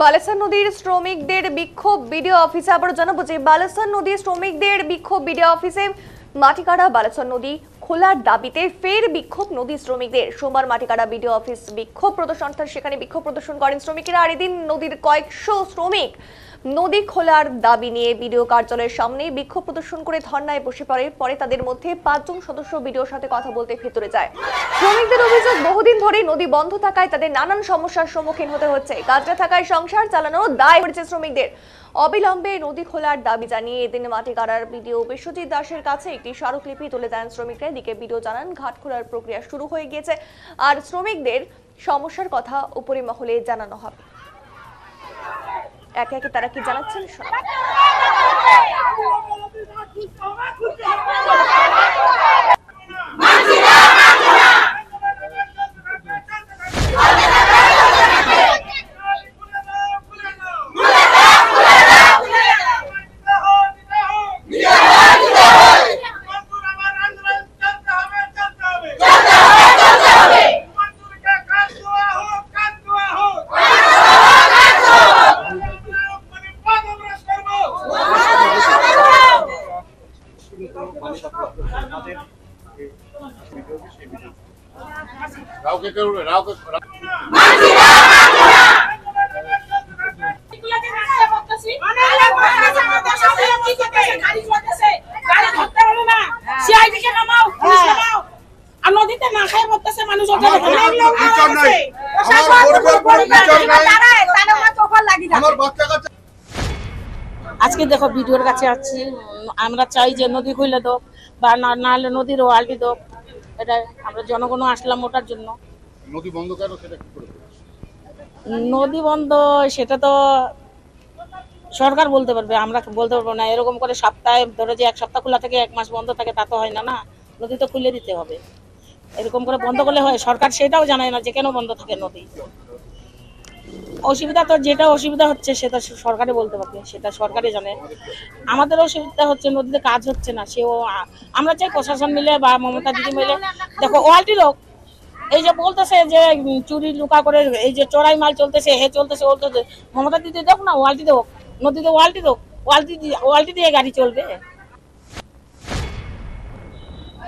বালেশ্বর নদীর শ্রমিকদের বিক্ষোভ বিডিও অফিসে আবার জানাব যে বালেশ্বর নদীর শ্রমিকদের বিক্ষোভ বিডিও অফিসে মাটিকাড়া বালেশ্বর নদী খোলার দাবিতে ফের বিক্ষোভ নদী শ্রমিকদের। সোমবার মাটিকাড়া বিডিও অফিস বিক্ষোভ প্রদর্শন অর্থাৎ সেখানে বিক্ষোভ প্রদর্শন করেন শ্রমিকেরা। আর এদিন নদীর কয়েকশো শ্রমিক নদী খোলার দাবি নিয়ে বিডিও কার্যালয়ের সামনে বিক্ষোভ প্রদর্শন করে ধর্নায় বসে পড়ে। পরে তাদের মধ্যে পাঁচজন সদস্য বিডিওর সাথে কথা বলতে ভেতরে যায়। শ্রমিকদের অভিযোগ, বহুদিন ধরে নদী বন্ধ থাকায় তাদের নানান সমস্যার সম্মুখীন হতে হচ্ছে। কাজটা থাকায় সংসার চালানো দায় পড়েছে শ্রমিকদের। অবিলম্বে নদী খোলার দাবি জানিয়ে এদিন মাটিকাড়ার বিডিও বিশ্বজিৎ দাসের কাছে একটি স্মারকলিপি তুলে দেন শ্রমিকরা। এদিকে বিডিও জানান, ঘাট খোলার প্রক্রিয়া শুরু হয়ে গিয়েছে। আর শ্রমিকদের সমস্যার কথা উপরি মহলে জানানো হবে। একে একে তারা কি জানাচ্ছেন? শোনা রাওকে করবে রাওকে নদীতে না খাই পড়তেছে মানুষ আমার গরিবের বিচার আজকে দেখো ভিডিওর কাছে আছি উম, আমরা চাই যে নদী খুলে দাও বা না হলে নদীর ওয়ালটি দাও এটা আমরা জনগণ আসলাম ওটার জন্য। নদী বন্ধ কেন? সেটা কি করে নদী বন্ধ সেটা তো সরকার বলতে পারবে আমরা বলতে পারব না। এরকম করে সপ্তাহে ধরো যে এক সপ্তাহ খোলা থেকে এক মাস বন্ধ থাকে তা তো হয় না না? নদী তো খুলে দিতে হবে। এরকম করে বন্ধ করলে হয় সরকার সেটাও জানায় না যে কেন বন্ধ থাকে নদী। অসুবিধা তো যেটা অসুবিধা হচ্ছে সেটা সরকারে বলতে পারবে, সেটা সরকারে জানে। আমাদের অসুবিধা হচ্ছে, নদীতে কাজ হচ্ছে না, সেও আমরা চাই প্রশাসন মিলে বা মমতা দিদি মিলে, দেখো, ওয়ালটি লোক, এই যে বলতেছে যে চুরি লুকা করে, এই যে চোরাই মাল চলতেছে, হে চলতেছে চলতেছে, মমতা দিদি দেখ না, ওয়ালটি দেখ, নদীতে ওয়ালটি দেখ, ওয়ালটি ওয়ালটি দিয়ে গাড়ি চলবে।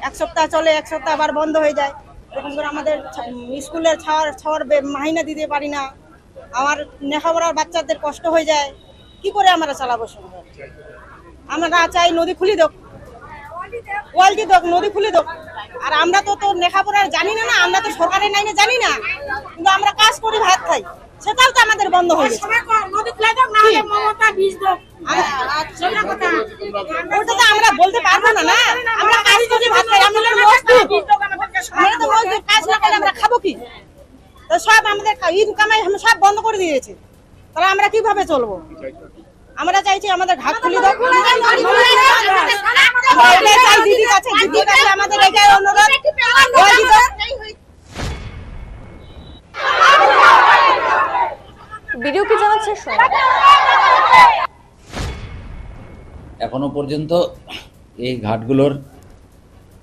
এক সপ্তাহ চলে, এক সপ্তাহ আবার বন্ধ হয়ে যায়। এরকম করে আমাদের স্কুলের ছাওয়ার ছাওয়ার মাহিনা দিতে পারি না। আমার লেখাপড়ার বাচ্চাদের কষ্ট হয়ে যায় কি করে আমরা চালাবো সংসার আমরা চাই নদী খুলি দোক। ওয়ালটি দোক নদী খুলি দোক। আর আমরা তো তো লেখাপড়ার জানি না না আমরা তো সরকারের লাইনে জানি না কিন্তু আমরা কাজ করি ভাত খাই। সেটাও তো আমাদের বন্ধ হয়ে গেছে। ওটা তো আমরা বলতে পারব না না। আমরা কাজ করি ভাত খাই। আমরা তো মজদুর। আমরা তো মজদুর, কাজ না করলে আমরা খাব কি? সব আমাদের আমরা সব বন্ধ করে দিয়েছে। তাহলে আমরা কীভাবে চলবো? আমরা চাইছি আমাদের ঘাট খুলে দাও। আমরা এটাই দিদির কাছে দিদির কাছে আমাদের এটাই অনুরোধ ওই কি জানাচ্ছে এখনও পর্যন্ত এই ঘাটগুলোর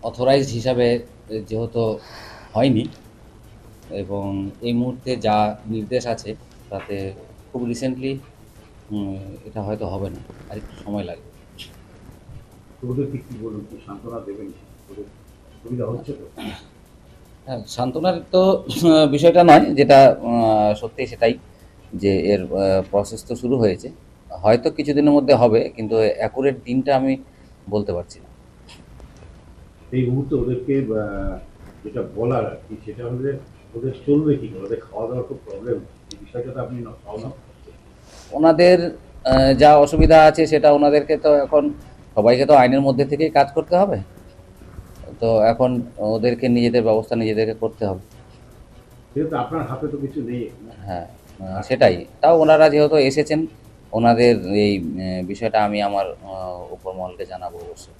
অথরাইজড হিসাবে যেহেতু হয়নি এবং এই মুহূর্তে যা নির্দেশ আছে তাতে খুব রিসেন্টলি এটা হয়তো হবে না। আর একটু সময় লাগবে ওদেরকে কি বলুন সান্ত্বনা দেবেন? সুবিধা হচ্ছে তো? হ্যাঁ সান্ত্বনার তো বিষয়টা নয় যেটা সত্যি সেটাই যে এর প্রসেস তো শুরু হয়েছে। হয়তো কিছুদিনের মধ্যে হবে কিন্তু অ্যাকুরেট দিনটা আমি বলতে পারছি না। এই মুহূর্তে ওদেরকে যেটা বলার আর কি সেটা হলে ওদের চলবে কি ওদের খাওয়া দাওয়ার খুব প্রবলেম এই বিষয়টা তো আপনি ওনাদের যা অসুবিধা আছে সেটা ওনাদেরকে তো এখন সবাইকে তো আইনের মধ্যে থেকেই কাজ করতে হবে। তো এখন ওদেরকে নিজেদের ব্যবস্থা নিজেদেরকে করতে হবে। যেহেতু আপনার হাতে তো কিছু নেই। হ্যাঁ সেটাই। তাও ওনারা যেহেতু এসেছেন ওনাদের এই বিষয়টা আমি আমার উপর মহলকে জানাব অবশ্যই।